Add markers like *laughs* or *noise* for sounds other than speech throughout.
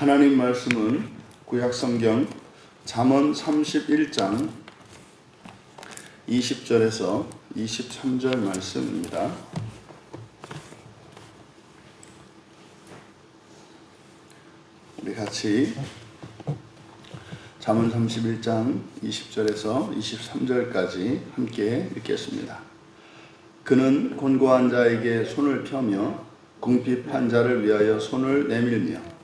하나님 말씀은 구약 성경 잠언 31장 20절에서 23절 말씀입니다. 우리 같이 잠언 31장 20절에서 23절까지 함께 읽겠습니다. 그는 곤고한 자에게 손을 펴며 궁핍한 자를 위하여 손을 내밀며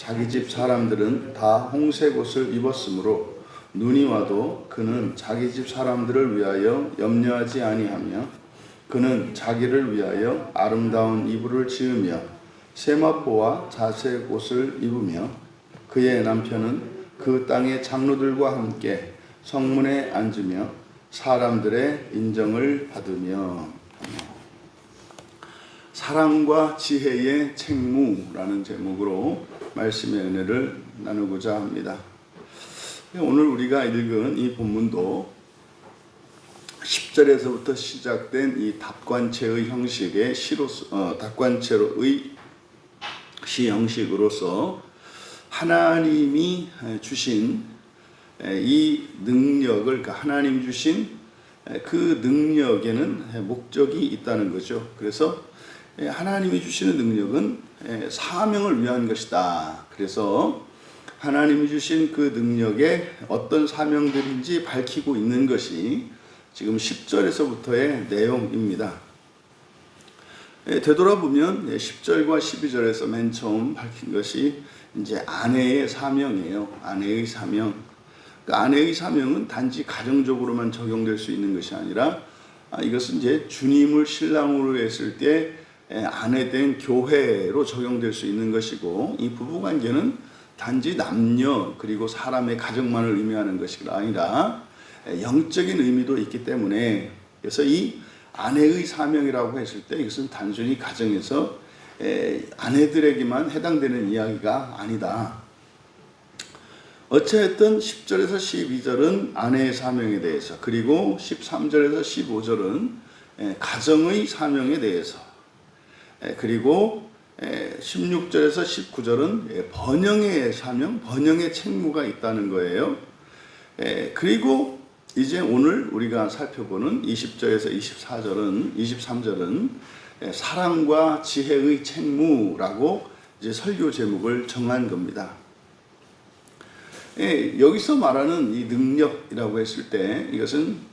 자기 집 사람들은 다 홍색 옷을 입었으므로 눈이 와도 그는 자기 집 사람들을 위하여 염려하지 아니하며 그는 자기를 위하여 아름다운 이불을 지으며 세마포와 자색 옷을 입으며 그의 남편은 그 땅의 장로들과 함께 성문에 앉으며 사람들의 인정을 받으며. 사랑과 지혜의 책무라는 제목으로 말씀의 은혜를 나누고자 합니다. 오늘 우리가 읽은 이 본문도 10절에서부터 시작된 이 답관체의 형식의 시로 어, 답관체로의 시 형식으로서 하나님이 주신 이 능력을 그러니까 하나님 주신 그 능력에는 목적이 있다는 거죠. 그래서 하나님이 주시는 능력은 사명을 위한 것이다. 그래서 하나님이 주신 그 능력에 어떤 사명들인지 밝히고 있는 것이 지금 10절에서부터의 내용입니다. 되돌아보면 10절과 12절에서 맨 처음 밝힌 것이 이제 아내의 사명이에요. 아내의 사명. 그 아내의 사명은 단지 가정적으로만 적용될 수 있는 것이 아니라 아, 이것은 이제 주님을 신랑으로 했을 때 아내 된 교회로 적용될 수 있는 것이고 이 부부 관계는 단지 남녀 그리고 사람의 가정만을 의미하는 것이 아니라 영적인 의미도 있기 때문에 그래서 이 아내의 사명이라고 했을 때 이것은 단순히 가정에서 아내들에게만 해당되는 이야기가 아니다. 어찌됐든 10절에서 12절은 아내의 사명에 대해서 그리고 13절에서 15절은 가정의 사명에 대해서 그리고 16절에서 19절은 번영의 사명, 번영의 책무가 있다는 거예요. 그리고 이제 오늘 우리가 살펴보는 20절에서 24절은 23절은 사랑과 지혜의 책무라고 이제 설교 제목을 정한 겁니다. 여기서 말하는 이 능력이라고 했을 때 이것은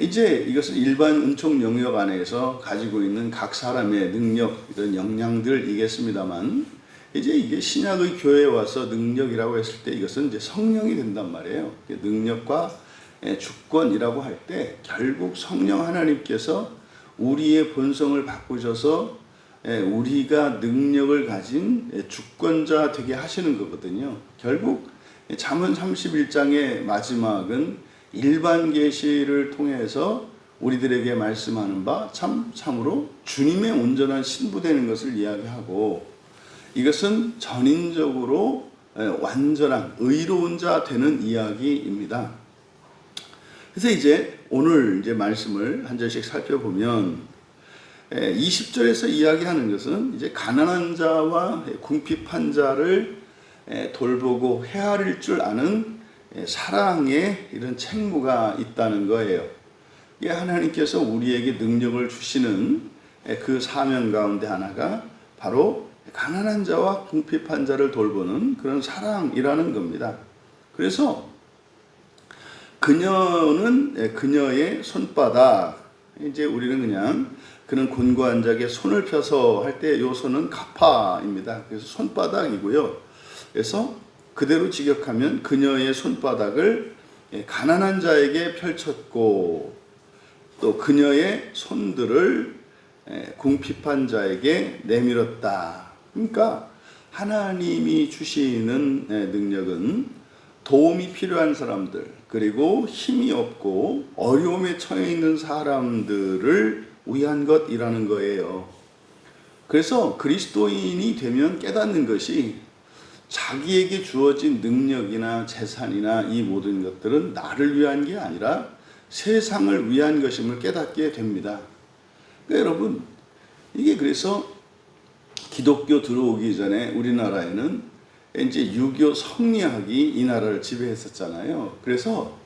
이제 이것은 일반 은총 영역 안에서 가지고 있는 각 사람의 능력 이런 역량들이겠습니다만 이제 이게 신약의 교회에 와서 능력이라고 했을 때 이것은 이제 성령이 된단 말이에요. 능력과 주권이라고 할 때 결국 성령 하나님께서 우리의 본성을 바꾸셔서 우리가 능력을 가진 주권자 되게 하시는 거거든요. 결국 잠언 31장의 마지막은 일반 계시를 통해서 우리들에게 말씀하는 바 참 참으로 주님의 온전한 신부 되는 것을 이야기하고 이것은 전인적으로 완전한 의로운 자 되는 이야기입니다. 그래서 이제 오늘 이제 말씀을 한 절씩 살펴보면 20절에서 이야기하는 것은 이제 가난한 자와 궁핍한 자를 돌보고 헤아릴 줄 아는 사랑의 이런 책무가 있다는 거예요. 이 하나님께서 우리에게 능력을 주시는 그 사명 가운데 하나가 바로 가난한 자와 궁핍한 자를 돌보는 그런 사랑이라는 겁니다. 그래서 그녀는 그녀의 손바닥 이제 우리는 그냥 그는 곤고한 자에게 손을 펴서 할 때 요 손은 가파입니다. 그래서 손바닥이고요. 그래서 그대로 직역하면 그녀의 손바닥을 가난한 자에게 펼쳤고 또 그녀의 손들을 궁핍한 자에게 내밀었다. 그러니까 하나님이 주시는 능력은 도움이 필요한 사람들 그리고 힘이 없고 어려움에 처해 있는 사람들을 위한 것이라는 거예요. 그래서 그리스도인이 되면 깨닫는 것이 자기에게 주어진 능력이나 재산이나 이 모든 것들은 나를 위한 게 아니라 세상을 위한 것임을 깨닫게 됩니다. 그러니까 여러분, 이게 그래서 기독교 들어오기 전에 우리나라에는 이제 유교 성리학이 이 나라를 지배했었잖아요. 그래서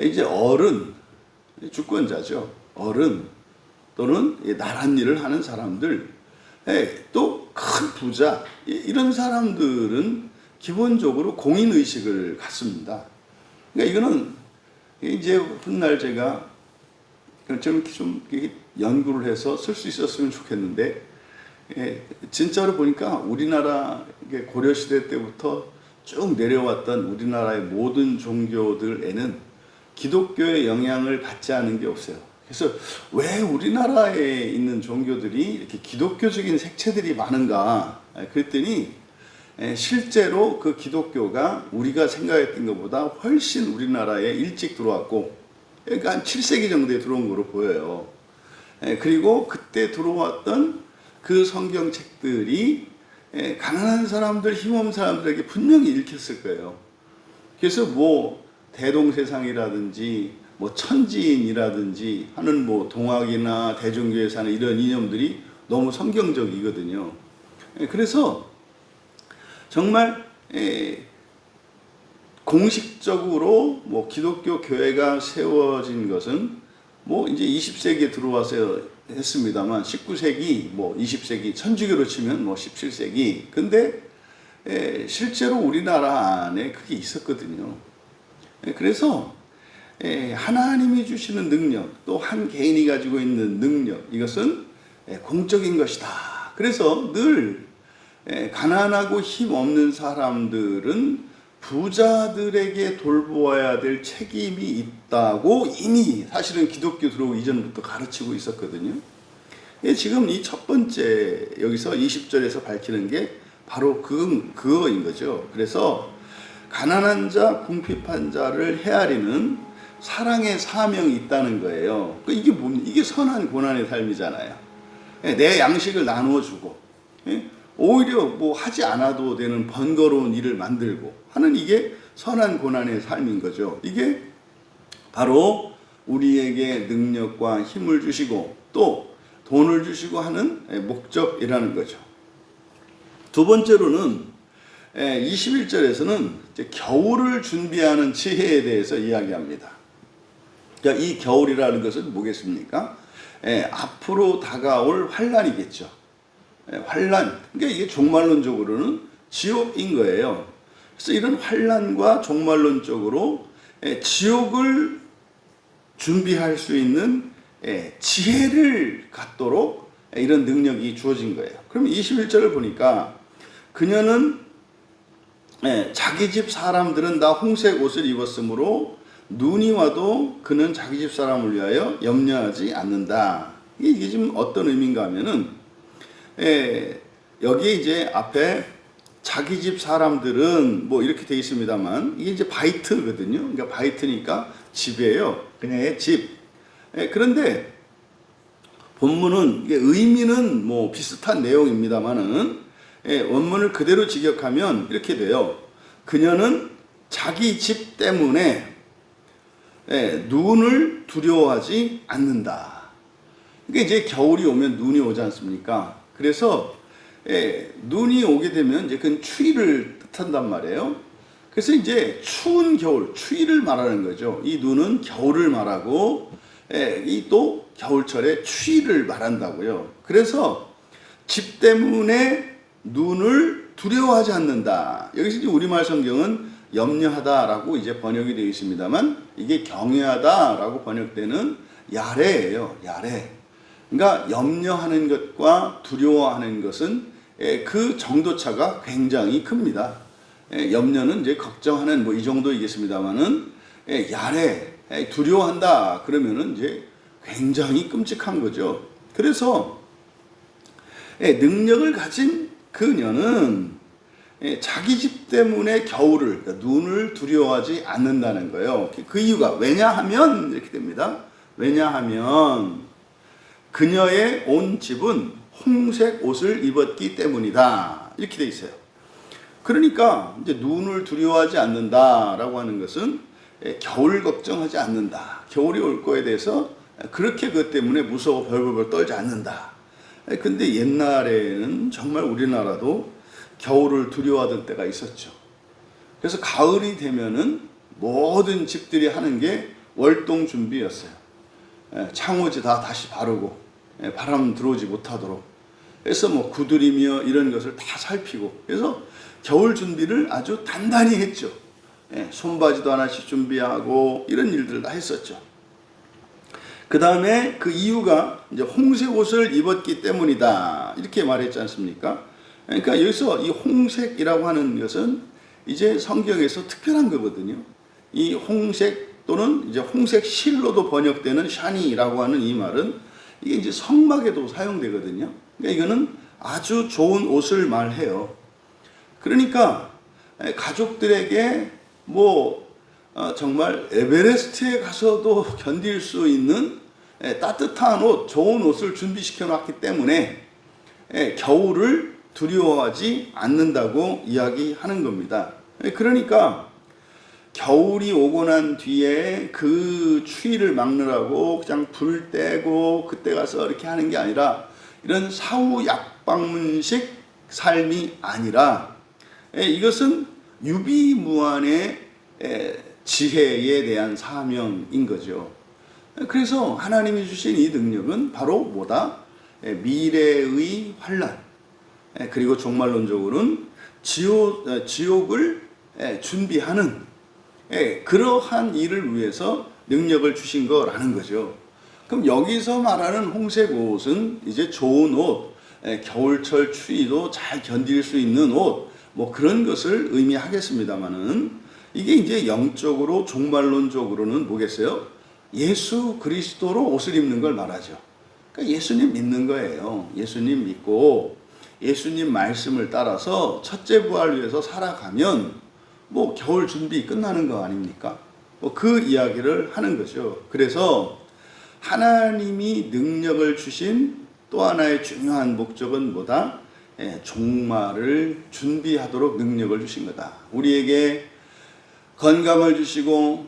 이제 어른, 주권자죠. 어른 또는 이 나란 일을 하는 사람들, 또 큰 부자 이- 이런 사람들은 기본적으로 공인 의식을 갖습니다. 그러니까 이거는 이제 훗날 제가 좀, 좀 연구를 해서 쓸 수 있었으면 좋겠는데 예, 진짜로 보니까 우리나라 고려 시대 때부터 쭉 내려왔던 우리나라의 모든 종교들에는 기독교의 영향을 받지 않은 게 없어요. 그래서 왜 우리나라에 있는 종교들이 이렇게 기독교적인 색채들이 많은가? 예, 그랬더니 예, 실제로 그 기독교가 우리가 생각했던 것보다 훨씬 우리나라에 일찍 들어왔고, 그러니까 한 7세기 정도에 들어온 거로 보여요. 예, 그리고 그때 들어왔던 그 성경책들이 예, 가난한 사람들, 힘없는 사람들에게 분명히 읽혔을 거예요. 그래서 뭐 대동세상이라든지 뭐 천지인이라든지 하는 뭐 동학이나 대종교에서 하는 이런 이념들이 너무 성경적이거든요. 예, 그래서 정말 에, 공식적으로 뭐 기독교 교회가 세워진 것은 뭐 이제 20세기에 들어와서 했습니다만 19세기 뭐 20세기 천주교로 치면 뭐 17세기 근데 에, 실제로 우리나라 안에 그게 있었거든요. 에, 그래서 에, 하나님이 주시는 능력 또 한 개인이 가지고 있는 능력 이것은 에, 공적인 것이다. 그래서 늘 에, 가난하고 힘 없는 사람들은 부자들에게 돌보아야 될 책임이 있다고 이미 사실은 기독교 들어오기 이전부터 가르치고 있었거든요. 예, 지금 이 첫 번째 여기서 20절에서 밝히는 게 바로 그, 그거인 거죠. 그래서 가난한 자, 궁핍한 자를 헤아리는 사랑의 사명이 있다는 거예요. 그 이게 뭡니까? 이게 선한 고난의 삶이잖아요. 예, 내 양식을 나누어 주고, 예? 오히려 뭐 하지 않아도 되는 번거로운 일을 만들고 하는 이게 선한 고난의 삶인 거죠. 이게 바로 우리에게 능력과 힘을 주시고 또 돈을 주시고 하는 목적이라는 거죠. 두 번째로는 21절에서는 겨울을 준비하는 지혜에 대해서 이야기합니다. 그러니까 이 겨울이라는 것은 뭐겠습니까? 예, 앞으로 다가올 환란이겠죠. 예, 환란. 그러니까 이게 종말론적으로는 지옥인 거예요. 그래서 이런 환란과 종말론적으로 예, 지옥을 준비할 수 있는 예, 지혜를 갖도록 예, 이런 능력이 주어진 거예요. 그럼 21절을 보니까 그녀는 예, 자기 집 사람들은 다 홍색 옷을 입었으므로 눈이 와도 그는 자기 집 사람을 위하여 염려하지 않는다. 이게 지금 어떤 의미인가 하면은 예, 여기 이제 앞에 자기 집 사람들은 뭐 이렇게 되어 있습니다만 이게 이제 바이트거든요. 그러니까 바이트니까 집이에요. 그냥의 집. 예, 그런데 본문은 이게 의미는 뭐 비슷한 내용입니다만은 예, 원문을 그대로 직역하면 이렇게 돼요. 그녀는 자기 집 때문에 예, 눈을 두려워하지 않는다. 이게 이제 겨울이 오면 눈이 오지 않습니까? 그래서 예, 눈이 오게 되면 이제 그건 추위를 뜻한단 말이에요. 그래서 이제 추운 겨울, 추위를 말하는 거죠. 이 눈은 겨울을 말하고 예, 이 또 겨울철에 추위를 말한다고요. 그래서 집 때문에 눈을 두려워하지 않는다. 여기서 이제 우리말 성경은 염려하다라고 이제 번역이 되어 있습니다만 이게 경외하다라고 번역되는 야래예요. 야래. 그러니까 염려하는 것과 두려워하는 것은 예, 그 정도 차가 굉장히 큽니다. 예, 염려는 이제 걱정하는 뭐 이 정도이겠습니다만은 예, 예, 두려워한다 그러면은 이제 굉장히 끔찍한 거죠. 그래서 예, 능력을 가진 그녀는 예, 자기 집 때문에 겨울을 그러니까 눈을 두려워하지 않는다는 거예요. 그 이유가 왜냐하면 이렇게 됩니다. 왜냐하면 그녀의 온 집은 홍색 옷을 입었기 때문이다. 이렇게 돼 있어요. 그러니까 이제 눈을 두려워하지 않는다라고 하는 것은 예, 겨울 걱정하지 않는다. 겨울이 올 거에 대해서 그렇게 그것 때문에 무서워 벌벌벌 떨지 않는다. 예, 근데 옛날에는 정말 우리나라도 겨울을 두려워하던 때가 있었죠. 그래서 가을이 되면은 모든 집들이 하는 게 월동 준비였어요. 예, 창호지 다 다시 바르고 예, 바람 들어오지 못하도록. 그래서 뭐 구두리며 이런 것을 다 살피고 그래서 겨울 준비를 아주 단단히 했죠. 예, 손바지도 하나씩 준비하고 이런 일들을 다 했었죠. 그 다음에 그 이유가 이제 홍색 옷을 입었기 때문이다. 이렇게 말했지 않습니까? 그러니까 여기서 이 홍색이라고 하는 것은 이제 성경에서 특별한 거거든요. 이 홍색 또는 이제 홍색 실로도 번역되는 샤니라고 하는 이 말은 이게 이제 성막에도 사용되거든요. 그러니까 이거는 아주 좋은 옷을 말해요. 그러니까 가족들에게 뭐 어, 정말 에베레스트에 가서도 *laughs* 견딜 수 있는 예, 따뜻한 옷, 좋은 옷을 준비시켜 놨기 때문에 예, 겨울을 두려워하지 않는다고 이야기하는 겁니다. 예, 그러니까 겨울이 오고 난 뒤에 그 추위를 막느라고 그냥 불 떼고 그때 가서 이렇게 하는 게 아니라 이런 사후 약방문식 삶이 아니라 이것은 유비무한의 지혜에 대한 사명인 거죠. 그래서 하나님이 주신 이 능력은 바로 뭐다? 미래의 환란 그리고 종말론적으로는 지옥, 지옥을 준비하는 그러한 일을 위해서 능력을 주신 거라는 거죠. 그럼 여기서 말하는 홍색 옷은 이제 좋은 옷, 겨울철 추위도 잘 견딜 수 있는 옷, 뭐 그런 것을 의미하겠습니다만은 이게 이제 영적으로 종말론적으로는 뭐겠어요? 예수 그리스도로 옷을 입는 걸 말하죠. 그러니까 예수님 믿는 거예요. 예수님 믿고 예수님 말씀을 따라서 첫째 부활 위해서 살아가면 뭐 겨울 준비 끝나는 거 아닙니까? 뭐 그 이야기를 하는 거죠. 그래서 하나님이 능력을 주신 또 하나의 중요한 목적은 뭐다? 예, 종말을 준비하도록 능력을 주신 거다. 우리에게 건강을 주시고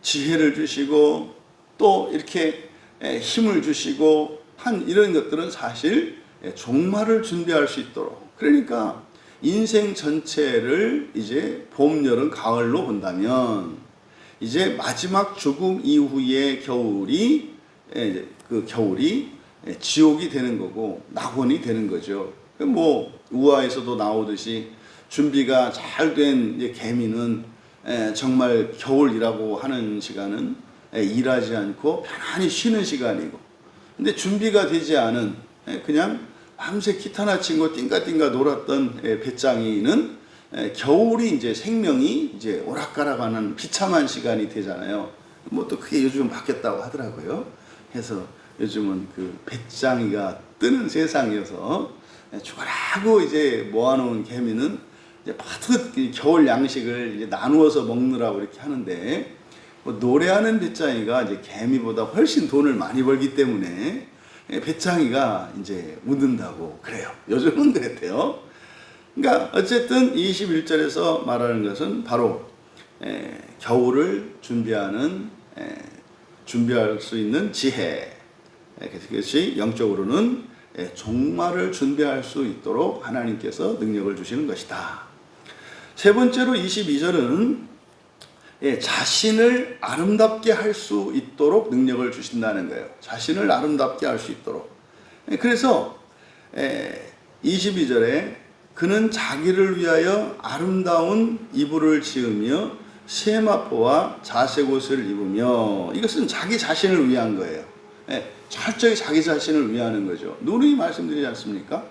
지혜를 주시고 또 이렇게 예, 힘을 주시고 한 이런 것들은 사실 예, 종말을 준비할 수 있도록 그러니까 인생 전체를 이제 봄, 여름, 가을로 본다면 이제 마지막 죽음 이후의 겨울이 예, 그 겨울이 지옥이 되는 거고 낙원이 되는 거죠. 뭐 우화에서도 나오듯이 준비가 잘 된 개미는 정말 겨울이라고 하는 시간은 일하지 않고 편안히 쉬는 시간이고 근데 준비가 되지 않은 그냥 밤새 기타나 친거 띵가띵가 놀았던 배짱이는 겨울이 이제 생명이 이제 오락가락하는 비참한 시간이 되잖아요. 뭐 또 그게 요즘 바뀌었다고 하더라고요. 해서 요즘은 그 배짱이가 뜨는 세상이어서 죽어라고 이제 모아놓은 개미는 이제 파트 겨울 양식을 이제 나누어서 먹느라고 이렇게 하는데 뭐 노래하는 배짱이가 이제 개미보다 훨씬 돈을 많이 벌기 때문에 배짱이가 이제 웃는다고 그래요. 요즘은 그랬대요. 그러니까 어쨌든 21절에서 말하는 것은 바로 에, 겨울을 준비하는 에, 준비할 수 있는 지혜. 그것이 영적으로는 종말을 준비할 수 있도록 하나님께서 능력을 주시는 것이다. 세 번째로 22절은 자신을 아름답게 할 수 있도록 능력을 주신다는 거예요. 자신을 아름답게 할 수 있도록. 그래서 22절에 그는 자기를 위하여 아름다운 이불을 지으며 세마포와 자색 옷을 입으며 이것은 자기 자신을 위한 거예요. 철저히 자기 자신을 위하는 거죠. 누누이 말씀드리지 않습니까?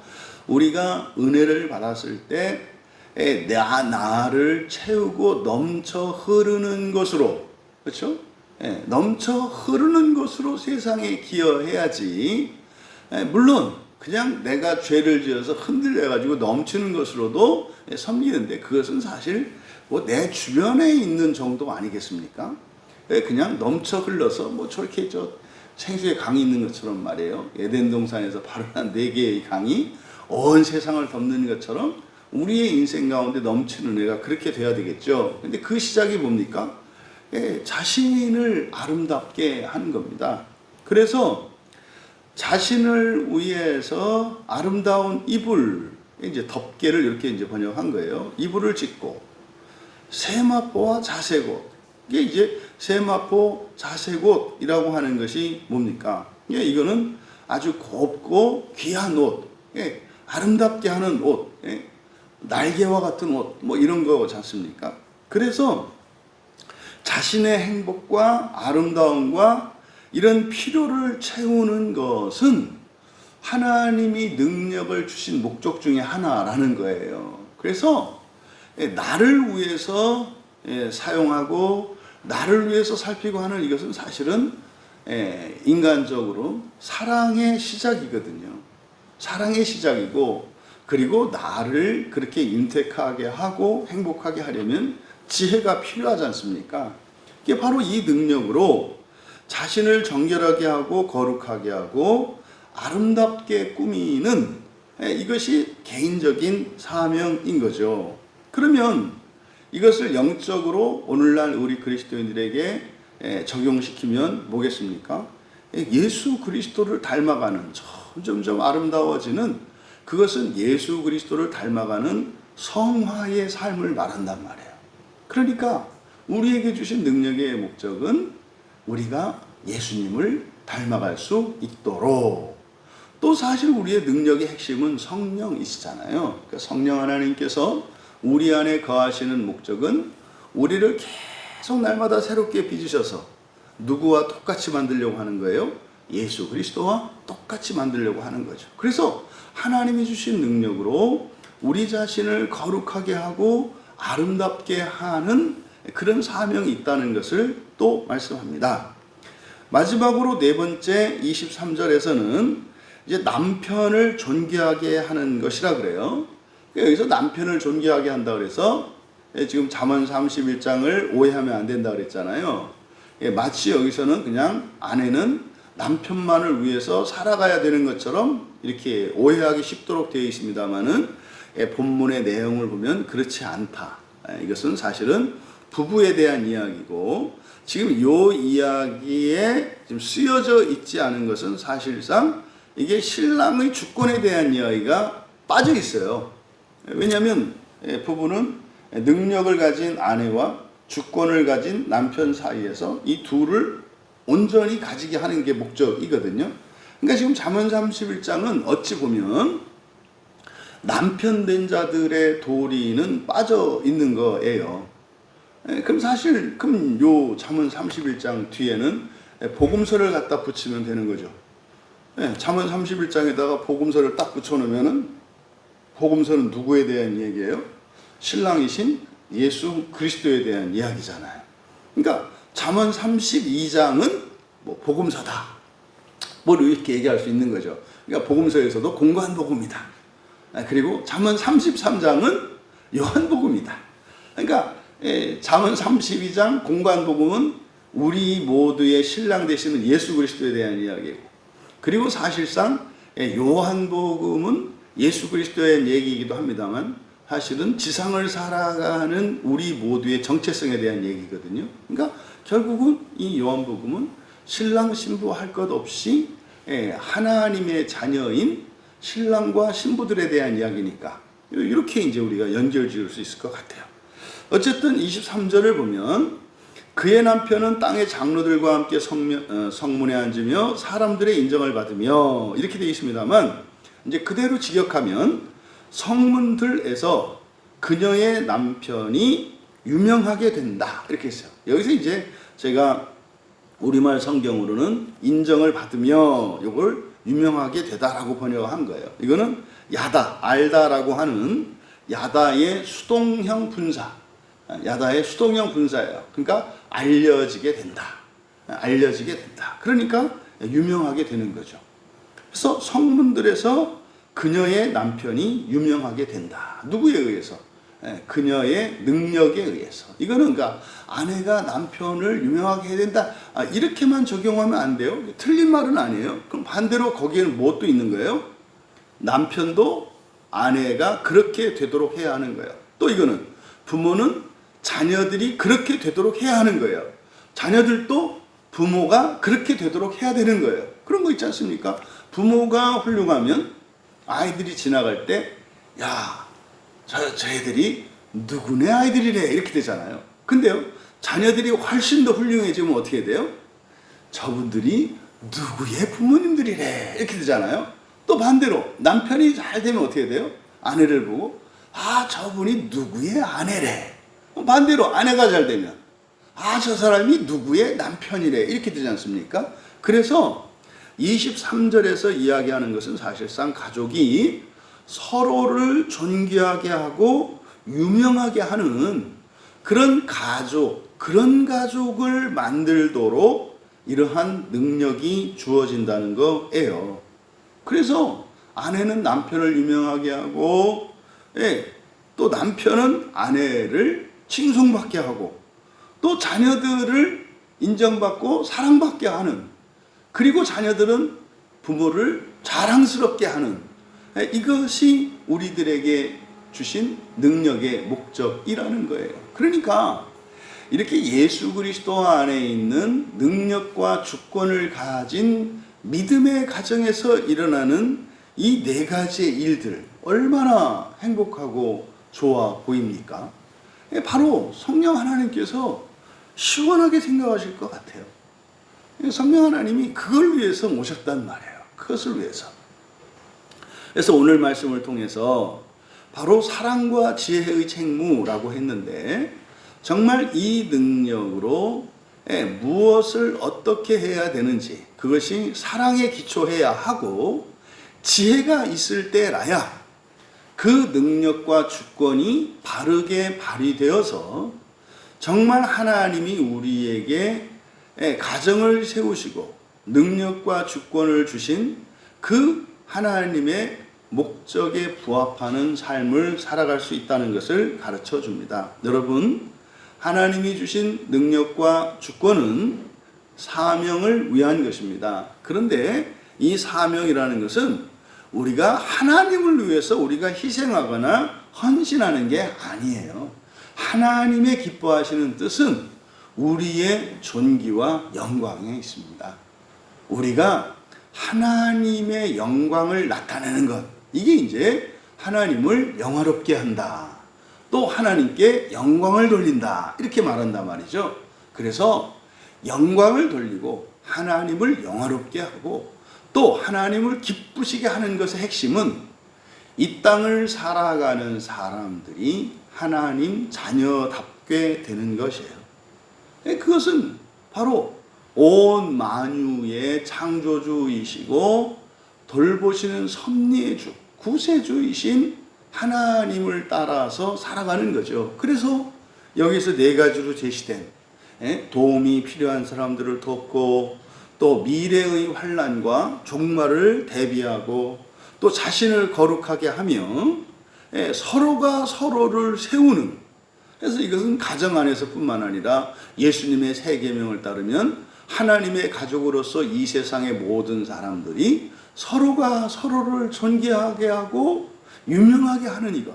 우리가 은혜를 받았을 때 나, 나를 채우고 넘쳐 흐르는 것으로 그렇죠? 예, 넘쳐 흐르는 것으로 세상에 기여해야지. 예, 물론 그냥 내가 죄를 지어서 흔들려 가지고 넘치는 것으로도 예, 섬기는데 그것은 사실 뭐 내 주변에 있는 정도 아니겠습니까? 예, 그냥 넘쳐 흘러서 뭐 저렇게 저 생수의 강이 있는 것처럼 말이에요. 에덴 동산에서 발현한 네 개의 강이 온 세상을 덮는 것처럼 우리의 인생 가운데 넘치는 애가 그렇게 돼야 되겠죠. 근데 그 시작이 뭡니까? 예, 자신을 아름답게 하는 겁니다. 그래서 자신을 위해서 아름다운 이불, 이제 덮개를 이렇게 이제 번역한 거예요. 이불을 짓고 세마포와 자색옷. 이게 이제 세마포 자색옷이라고 하는 것이 뭡니까? 예, 이거는 아주 곱고 귀한 옷, 예, 아름답게 하는 옷, 예, 날개와 같은 옷, 뭐 이런 거지 않습니까? 그래서 자신의 행복과 아름다움과 이런 필요를 채우는 것은 하나님이 능력을 주신 목적 중에 하나라는 거예요. 그래서 예, 나를 위해서 예, 사용하고 나를 위해서 살피고 하는 이것은 사실은 예, 인간적으로 사랑의 시작이거든요. 사랑의 시작이고 그리고 나를 그렇게 윤택하게 하고 행복하게 하려면 지혜가 필요하지 않습니까? 이게 바로 이 능력으로 자신을 정결하게 하고 거룩하게 하고 아름답게 꾸미는 예, 이것이 개인적인 사명인 거죠. 그러면 이것을 영적으로 오늘날 우리 그리스도인들에게 예, 적용시키면 뭐겠습니까? 예, 예수 그리스도를 닮아가는 점점점 아름다워지는 그것은 예수 그리스도를 닮아가는 성화의 삶을 말한단 말이에요. 그러니까 우리에게 주신 능력의 목적은 우리가 예수님을 닮아갈 수 있도록 또 사실 우리의 능력의 핵심은 성령이시잖아요. 그러니까 성령 하나님께서 우리 안에 거하시는 목적은 우리를 계속 날마다 새롭게 빚으셔서 누구와 똑같이 만들려고 하는 거예요? 예수 그리스도와 똑같이 만들려고 하는 거죠. 그래서 하나님이 주신 능력으로 우리 자신을 거룩하게 하고 아름답게 하는 그런 사명이 있다는 것을 또 말씀합니다. 마지막으로 네 번째 23절에서는 이제 남편을 존귀하게 하는 것이라 그래요. 여기서 남편을 존귀하게 한다 그래서 예, 지금 잠언 31장을 오해하면 안 된다 그랬잖아요. 예, 마치 여기서는 그냥 아내는 남편만을 위해서 살아가야 되는 것처럼 이렇게 오해하기 쉽도록 되어 있습니다만은 예, 본문의 내용을 보면 그렇지 않다. 이것은 사실은 부부에 대한 이야기고 지금 요 이야기에 지금 쓰여져 있지 않은 것은 사실상 이게 신랑의 주권에 대한 이야기가 빠져 있어요. 왜냐하면 예, 부부는 능력을 가진 아내와 주권을 가진 남편 사이에서 이 둘을 온전히 가지게 하는 게 목적이거든요. 그러니까 지금 잠언 31장은 어찌 보면 남편 된 자들의 도리는 빠져 있는 거예요. 예, 그럼 사실 그럼 요 잠언 31장 뒤에는 복음서를 갖다 붙이면 되는 거죠. 예, 잠언 31장에다가 복음서를 딱 붙여 놓으면은 복음서는 누구에 대한 얘기예요? 신랑이신 예수 그리스도에 대한 이야기잖아요. 그러니까 잠언 32장은 뭐 복음서다. 뭐 이렇게 얘기할 수 있는 거죠. 그러니까 복음서에서도 공관 복음이다. 아, 그리고 잠언 33장은 요한 복음이다. 그러니까 예, 잠언 32장 공관 복음은 우리 모두의 신랑 되시는 예수 그리스도에 대한 이야기고 그리고 사실상 예, 요한 복음은 예수 그리스도의 얘기이기도 합니다만 사실은 지상을 살아가는 우리 모두의 정체성에 대한 얘기거든요. 그러니까 결국은 이 요한복음은 신랑 신부 할 것 없이 예, 하나님의 자녀인 신랑과 신부들에 대한 이야기니까 이렇게 이제 우리가 연결 지을 수 있을 것 같아요. 어쨌든 23절을 보면 그의 남편은 땅의 장로들과 함께 어, 성문에 앉으며 사람들의 인정을 받으며 이렇게 되어 있습니다만 이제 그대로 직역하면 성문들에서 그녀의 남편이 유명하게 된다 이렇게 했어요. 여기서 이제 제가 우리말 성경으로는 인정을 받으며 이걸 유명하게 되다라고 번역한 거예요. 이거는 야다 알다라고 하는 야다의 수동형 분사, 야다의 수동형 분사예요. 그러니까 알려지게 된다, 알려지게 된다. 그러니까 유명하게 되는 거죠. 그래서 성문들에서 그녀의 남편이 유명하게 된다. 누구에 의해서? 예, 그녀의 능력에 의해서. 이거는 그러니까 아내가 남편을 유명하게 해야 된다. 아, 이렇게만 적용하면 안 돼요. 틀린 말은 아니에요. 그럼 반대로 거기에는 무엇도 있는 거예요? 남편도 아내가 그렇게 되도록 해야 하는 거예요. 또 이거는 부모는 자녀들이 그렇게 되도록 해야 하는 거예요. 자녀들도 부모가 그렇게 되도록 해야 되는 거예요. 그런 거 있지 않습니까? 부모가 훌륭하면 아이들이 지나갈 때, 야, 저, 저 애들이 누구네 아이들이래. 이렇게 되잖아요. 근데요, 자녀들이 훨씬 더 훌륭해지면 어떻게 돼요? 저분들이 누구의 부모님들이래. 이렇게 되잖아요. 또 반대로 남편이 잘 되면 어떻게 돼요? 아내를 보고, 아, 저분이 누구의 아내래. 반대로 아내가 잘 되면, 아, 저 사람이 누구의 남편이래. 이렇게 되지 않습니까? 그래서 23절에서 이야기하는 것은 사실상 가족이 서로를 존귀하게 하고 유명하게 하는 그런 가족, 그런 가족을 만들도록 이러한 능력이 주어진다는 거예요. 그래서 아내는 남편을 유명하게 하고, 예, 또 남편은 아내를 칭송받게 하고, 또 자녀들을 인정받고 사랑받게 하는, 그리고 자녀들은 부모를 자랑스럽게 하는, 예, 이것이 우리들에게 주신 능력의 목적이라는 거예요. 그러니까 이렇게 예수 그리스도 안에 있는 능력과 주권을 가진 믿음의 가정에서 일어나는 이 네 가지의 일들 얼마나 행복하고 좋아 보입니까? 예, 바로 성령 하나님께서 시원하게 생각하실 것 같아요. 예, 성령 하나님이 그걸 위해서 모셨단 말이에요. 그것을 위해서. 그래서 오늘 말씀을 통해서 바로 사랑과 지혜의 책무라고 했는데 정말 이 능력으로 예, 무엇을 어떻게 해야 되는지 그것이 사랑에 기초해야 하고 지혜가 있을 때라야 그 능력과 주권이 바르게 발휘되어서 정말 하나님이 우리에게 예, 가정을 세우시고 능력과 주권을 주신 그 하나님의 목적에 부합하는 삶을 살아갈 수 있다는 것을 가르쳐 줍니다. 여러분, 하나님이 주신 능력과 주권은 사명을 위한 것입니다. 그런데 이 사명이라는 것은 우리가 하나님을 위해서 우리가 희생하거나 헌신하는 게 아니에요. 하나님의 기뻐하시는 뜻은 우리의 존귀와 영광에 있습니다. 우리가 하나님의 영광을 나타내는 것. 이게 이제 하나님을 영화롭게 한다. 또 하나님께 영광을 돌린다. 이렇게 말한단 말이죠. 그래서 영광을 돌리고 하나님을 영화롭게 하고 또 하나님을 기쁘시게 하는 것의 핵심은 이 땅을 살아가는 사람들이 하나님 자녀답게 되는 것이에요. 예, 그것은 바로 온 만유의 창조주이시고 돌보시는 섭리의 주, 구세주이신 하나님을 따라서 살아가는 거죠. 그래서 여기서 네 가지로 제시된 예, 도움이 필요한 사람들을 돕고 또 미래의 환란과 종말을 대비하고 또 자신을 거룩하게 하며 예, 서로가 서로를 세우는 그래서 이것은 가정 안에서뿐만 아니라 예수님의 세 계명을 따르면 하나님의 가족으로서 이 세상의 모든 사람들이 서로가 서로를 존귀하게 하고 유명하게 하는 이것.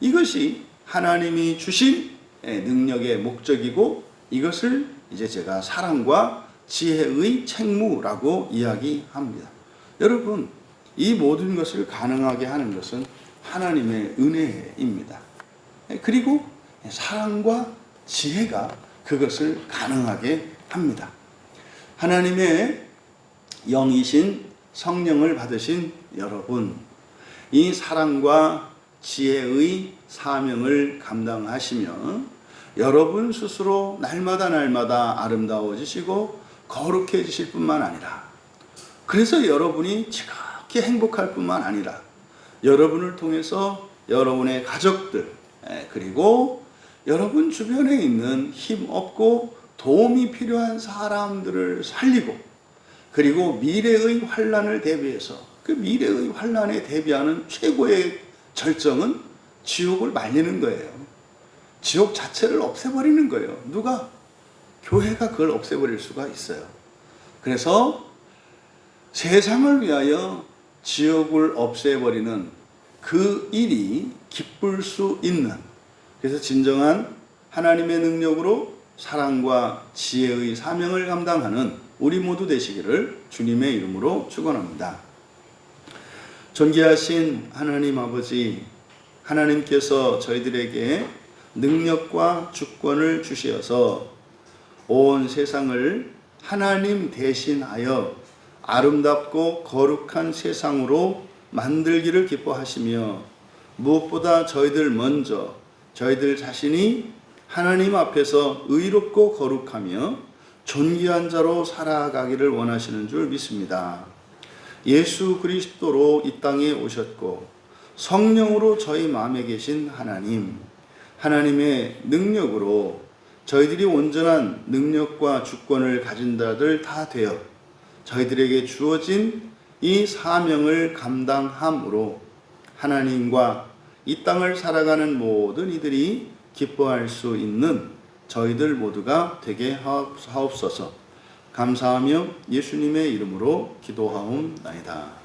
이것이 하나님이 주신 능력의 목적이고 이것을 이제 제가 사랑과 지혜의 책무라고 이야기합니다. 여러분, 이 모든 것을 가능하게 하는 것은 하나님의 은혜입니다. 그리고 사랑과 지혜가 그것을 가능하게 합니다. 하나님의 영이신 성령을 받으신 여러분, 이 사랑과 지혜의 사명을 감당하시며 여러분 스스로 날마다 날마다 아름다워지시고 거룩해지실 뿐만 아니라 그래서 여러분이 지극히 행복할 뿐만 아니라 여러분을 통해서 여러분의 가족들 그리고 여러분 주변에 있는 힘 없고 도움이 필요한 사람들을 살리고 그리고 미래의 환란을 대비해서 그 미래의 환란에 대비하는 최고의 절정은 지옥을 말리는 거예요. 지옥 자체를 없애버리는 거예요. 누가? 교회가 그걸 없애버릴 수가 있어요. 그래서 세상을 위하여 지옥을 없애버리는 그 일이 기쁠 수 있는 그래서 진정한 하나님의 능력으로 사랑과 지혜의 사명을 감당하는 우리 모두 되시기를 주님의 이름으로 축원합니다. 존귀하신 하나님 아버지, 하나님께서 저희들에게 능력과 주권을 주시어서 온 세상을 하나님 대신하여 아름답고 거룩한 세상으로 만들기를 기뻐하시며 무엇보다 저희들 먼저 저희들 자신이 하나님 앞에서 의롭고 거룩하며 존귀한 자로 살아가기를 원하시는 줄 믿습니다. 예수 그리스도로 이 땅에 오셨고 성령으로 저희 마음에 계신 하나님, 하나님의 능력으로 저희들이 온전한 능력과 주권을 가진 자들 다 되어 저희들에게 주어진 이 사명을 감당함으로 하나님과 이 땅을 살아가는 모든 이들이 기뻐할 수 있는 저희들 모두가 되게 하옵소서. 감사하며 예수님의 이름으로 기도하옵나이다.